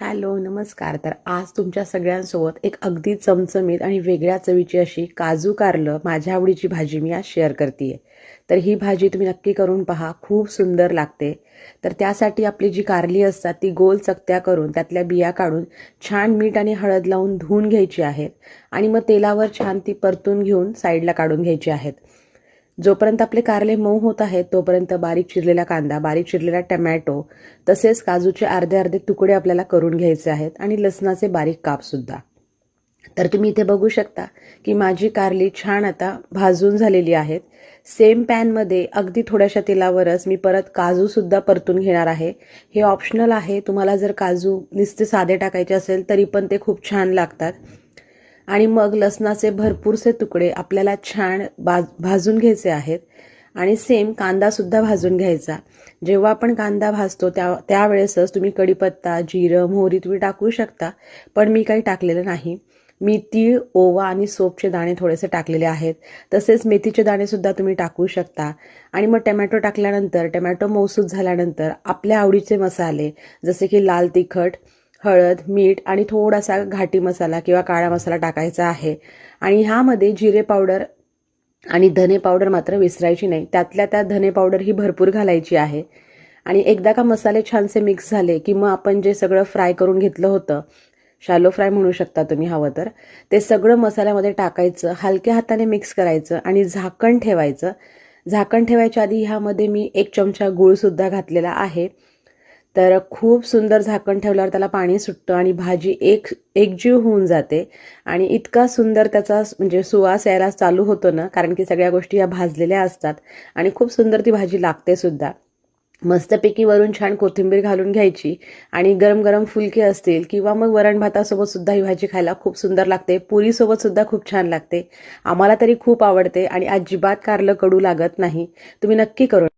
Hello नमस्कार. तर आज तुमच्या सगळ्यांसोबत एक अगदी चमचमीत आणि वेगळ्या चवीची अशी काजू कारलं माझ्या आवडीची भाजी मी आज शेअर करते तर ही भाजी तुम्ही नक्की करून पहा खूप सुंदर लागते. तर त्यासाठी आपली जी कारली असतात ती गोल चकत्या करून त्यातल्या बिया काढून छान मीठ आणि हळद लावून धुवून घ्यायची आहेत आणि मग तेलावर छान ती परतून घेऊन साईडला काढून घ्यायची आहेत. जोपर्यंत आपले कारले मऊ होत आहेत तोपर्यंत बारीक चिरलेला कांदा बारीक चिरलेला टमॅटो तसेच काजूचे अर्धे अर्धे तुकडे आपल्याला करून घ्यायचे आहेत आणि लसणाचे बारीक कापसुद्धा तर तुम्ही इथे बघू शकता की माझी कारली छान आता भाजून झालेली आहेत. सेम पॅनमध्ये अगदी थोड्याशा तेलावरच मी परत काजूसुद्धा परतून घेणार आहे. हे ऑप्शनल आहे. तुम्हाला जर काजू नुसते साधे टाकायचे असेल तरी पण ते खूप छान लागतात. आणि मग लसणाचे भरपूरसे तुकडे आपल्याला छान बाज भाजून घ्यायचे आहेत. आणि सेम कांदासुद्धा भाजून घ्यायचा. जेव्हा आपण कांदा भाजतो त्या त्यावेळेसच तुम्ही कढीपत्ता जिरं मोहरी तुम्ही टाकू शकता. पण मी काही टाकलेलं नाही. मी तीळ ओवा आणि सोपचे दाणे थोडेसे टाकलेले आहेत. तसेच मेथीचे दाणेसुद्धा तुम्ही टाकू शकता. आणि मग टमॅटो टाकल्यानंतर टमॅटो मौसूद झाल्यानंतर आपल्या आवडीचे मसाले जसे की लाल तिखट हळद मीठ आणि थोडासा घाटी मसाला किंवा काळा मसाला टाकायचा आहे. आणि ह्यामध्ये जिरे पावडर आणि धने पावडर मात्र विसरायची नाही. त्यातल्या त्यात धने पावडर ही भरपूर घालायची आहे. आणि एकदा का मसाले छानसे मिक्स झाले की मग आपण जे सगळं फ्राय करून घेतलं होतं शालो फ्राय म्हणू शकता तुम्ही हवं तर ते सगळं मसाल्यामध्ये टाकायचं हलक्या हाताने मिक्स करायचं आणि झाकण ठेवायचं. झाकण ठेवायच्या आधी ह्यामध्ये मी एक चमचा गूळसुद्धा घातलेला आहे. तर खूप सुंदर झाकण ठेवल्यावर त्याला पाणी सुटतं आणि भाजी एक एकजीव होऊन जाते. आणि इतका सुंदर त्याचा म्हणजे सुवास यायला चालू होतो ना कारण की सगळ्या गोष्टी ह्या भाजलेल्या असतात. आणि खूप सुंदर ती भाजी लागते सुद्धा. मस्तपैकी वरून छान कोथिंबीर घालून घ्यायची. आणि गरम गरम फुलके असतील किंवा मग वरण भातासोबत सुद्धा ही भाजी खायला खूप सुंदर लागते. पुरीसोबत सुद्धा खूप छान लागते. आम्हाला तरी खूप आवडते आणि अजिबात कारलं कडू लागत नाही. तुम्ही नक्की करून